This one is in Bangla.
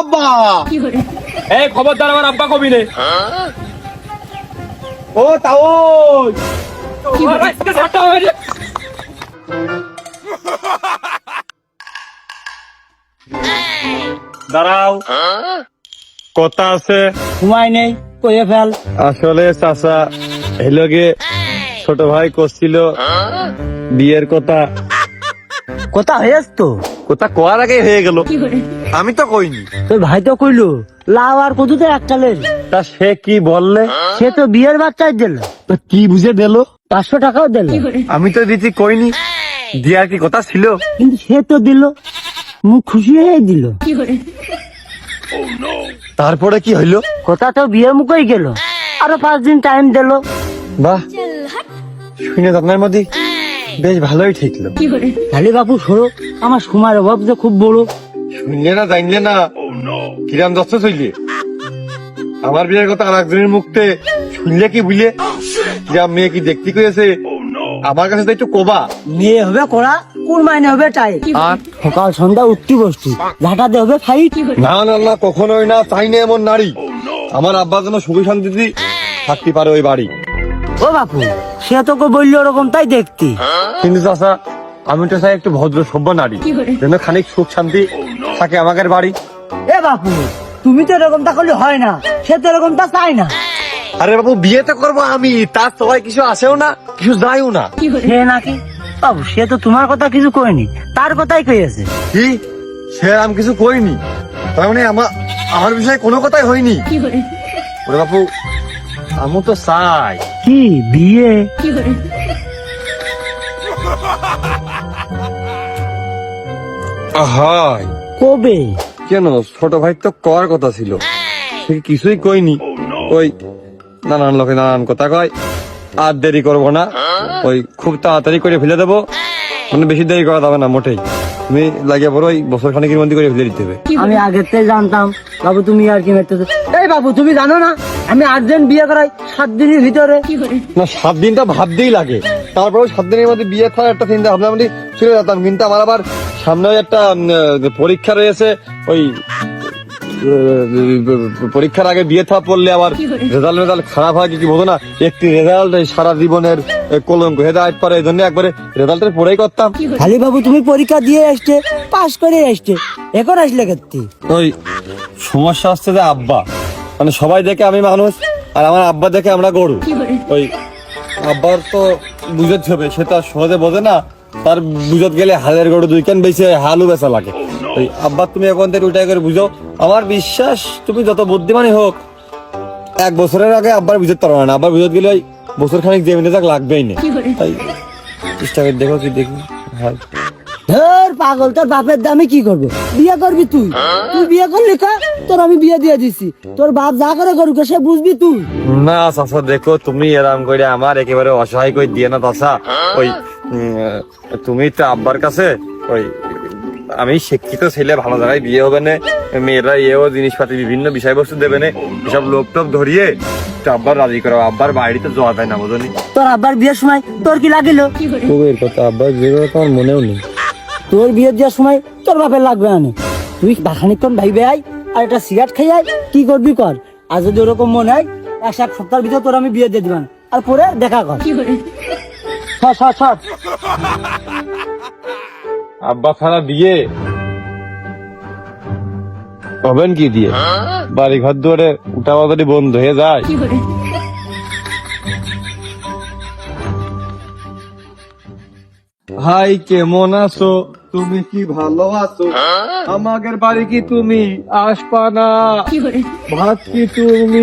আব্বা। এই খবরদার আমার আব্বা কবি নে ও তাও দাঁড়াও। কথা আছে। সময় নেই কয়ে ফেল। আসলে চাচা এলোগে ছোট ভাই করছিল। বিয়ের কথা। কথা হয়েছ তো। কথা কোয়ার আগে হয়ে গেল। আমি তো কইনি। তোর ভাই তো কইলো লাউ আর কদুতে এককালের তা সে কি বললে? সে তো বিয়ের বাচ্চাই দিল। তো কি বুঝে দিল? পাঁচশো টাকাও দিল। আমি তো দিতে কইনি। দিয়ার কি কথা ছিল? কিন্তু সে তো দিল। মুখ খুশি হয়ে দিল। তারপরে কি হইল? কথা তো বিয়ের মুখেই গেল। আরও পাঁচ দিন টাইম দিল। বাহ। শুনে আপনার মধ্যে বেশ ভালোই ঠিকলো। খালি বাবু সরো আমার সময়ের অভাব যে খুব বড়। শুনলে না জানলে না? কিরাম দস্ত চইলে আমার বিয়ের কথা আর একজনের মুখতে শুনলে কি বুঝলে? যে মেয়ে কি দেখতে করেছে আমার কাছে তো একটু কোবা। মেয়ে হবে করা কোন মাইনে হবে টাই। আর সকাল সন্ধ্যা উঠতি বসতি ঝাঁটাতে হবে ফাইট। না না না কখনোই না চাই না এমন নারী। আমার আব্বা যেন সুখী শান্তিতে থাকতে পারে ওই বাড়ি। ও বাপু সে তোকে বলল ওরকম তাই দেখতি। কিন্তু চাষা আমি তো চাই একটু ভদ্র সভ্য নারী। যেন খানিক সুখ শান্তি থাকে আমাদের বাড়ি। এ বাপু তুমি তো এরকম তা করলে হয় না। সে তো এরকম তা চাই না। আরে বাবু বিয়ে তো করব আমি। তার সবাই কিছু আসেও না কিছু যায়ও না। সে নাকি? বাবু সে তো তোমার কথা কিছু কইনি তার কথাই কইছে কি? সে আমি কিছু কইনি? তার মানে আমার আমার বিষয়ে কোনো কথাই হয়নি। ওরে বাপু আমি তো চাই। কি বিয়ে? হয় কবে? কেন? ছোট ভাই তো কর কথা ছিল। সে কিছুই কইনি। ওই নানান লোকে নানান কথা কয়। আর দেরি করব না। ওই খুব তাড়াতাড়ি করে ফেলে দেবো। মানে বেশি দেরি করা যাবে না মোটেই। তুমি লাগিয়ে পড়ো ওই বছর খানিকের মধ্যে করে ফেলে দিতে হবে। আমি আগের থেকে জানতাম বাবু তুমি আর কি মেরতে এই বাবু তুমি জানো না আমি আর্জেন্ট বিয়ে করাই সাত দিনের ভিতরে। না সাত দিনটা ভাবতেই লাগে। তারপরে সাত দিনের মধ্যে বিয়ে থাকার একটা চিন্তা ভাবনা আমি চলে যেতাম কিন্তু আমার আবার সামনে একটা পরীক্ষা রয়েছে। ওই পরীক্ষার আগে বিয়ে থা পড়লে আবার রেজাল্ট রেজাল্ট খারাপ হয় কি বোঝো না। একটি রেজাল্ট সারা জীবনের কলঙ্ক। হেদায়ত পারে এই জন্য একবারে রেজাল্টের পরেই করতাম। খালি বাবু তুমি পরীক্ষা দিয়ে আসছে পাস করে আসছে এখন আসলে ক্ষেত্রে ওই সমস্যা হচ্ছে যে আব্বা। মানে সবাই দেখে আমি মানুষ আর আমার আব্বা দেখে আমরা গরু। ওই আব্বার তো বুঝতে হবে সে তো আর সহজে বোঝে না। তার বুঝত গেলে হালের গড়ে দুই কেন বেশি হালু বেচা লাগে। ওই আব্বা তুমি এখন থেকে উল্টাই করে বুঝো। আমার বিশ্বাস তুমি যত বুদ্ধিমানই হোক এক বছরের আগে আব্বার বুঝতে পারো না। আব্বার বুঝত গেলে ওই বছর খানিক যে যাক লাগবেই না। তাই চেষ্টা করে দেখো কি দেখি হয় ধর পাগল তোর বাপের দামে কি করবে? বিয়ে করবি তুই? তুই বিয়ে করলি কা? তোর আমি বিয়ে দিয়ে দিছি। তোর বাপ যা করে করুক সে বুঝবি তুই। না চাচা দেখো তুমি এরম করে আমার একেবারে অসহায় করে দিয়ে না চাচা। ওই তুমি তো আব্বার কাছে ওই আমি শিক্ষিত ছেলে ভালো জায়গায় বিয়ে হবে না। মেয়েরা এও জিনিসপাতি বিভিন্ন বিষয়বস্তু দেবে না। এসব লোক টোক ধরিয়ে তো আব্বার রাজি করো আব্বার বাড়িতে যাওয়া যায় না বুঝলি? তোর আব্বার বিয়ের সময় তোর কি লাগিল? খুবের কথা আব্বার বিয়ে তোমার মনেও নেই। তোর বিয়ে দেওয়ার সময় তোর বাপের লাগবে না তুই খানিক্ষণ ভাইবে আয় আর একটা সিগারেট খাই আয় কি করবি কর। আর যদি ওরকম মনে হয় এক এক সপ্তাহের ভিতর তোর আমি বিয়ে দিয়ে দিবান আর পরে দেখা কর। আব্বা ছাড়া বিয়ে? হবেন কি দিয়ে? বাড়ি ঘর দুয়ারে উঠা বাদারি বন্ধ হয়ে যায়। ভাই কেমন আছো? তুমি কি ভালো আছো? আমাদের বাড়ি কি তুমি আসবা না? ভাত কি তুমি